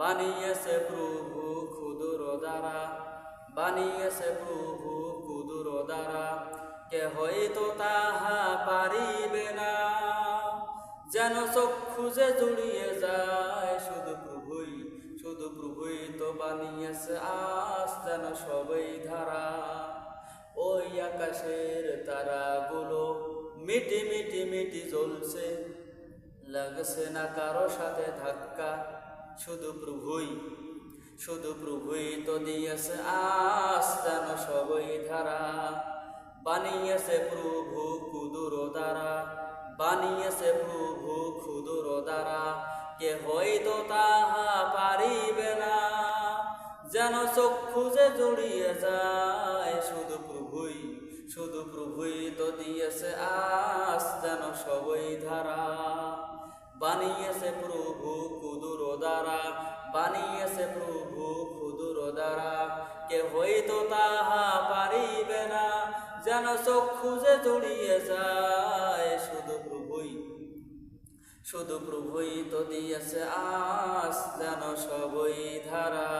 বানিয়েছে প্রভু ক্ষুদুর দ্বারা, বানিয়েছে প্রভু কুদুর দ্বারা। কে হয়তো তাহা পারিবে না। যেন চক্ষু যে জুড়িয়ে যায়, শুধু প্রভুই শুধু প্রভুই তো বানিয়েছে আস যেন সবই ধারা। ওই আকাশের তারাগুলো মিটি মিটি মিটি জ্বলছে, লাগছে না কারও সাথে ধাক্কা। শুধু প্রভুই শুধু প্রভুই তো দিয়েছে আস যেন সবই ধারা। বানিয়েছে প্রভু কুদুর দ্বারা, বানিয়েছে প্রভু ক্ষুদুর দ্বারা। কে হয়তো তাহা পারিবে না, যেন চক্ষু যে জড়িয়ে যায়। শুধু প্রভুই শুধু প্রভুই তো দিয়েছে আস যেন সবই ধারা। বানিয়েছে প্রভু দ্বারা, বানিয়েছে প্রভু ক্ষুদুর দ্বারা। কে হইতো তাহা পারিবে না, যেন চক্ষু যে জড়িয়ে যায়, শুধু প্রভুই। শুধু প্রভুই তো দিয়েছে আস, যেন সবই ধারা।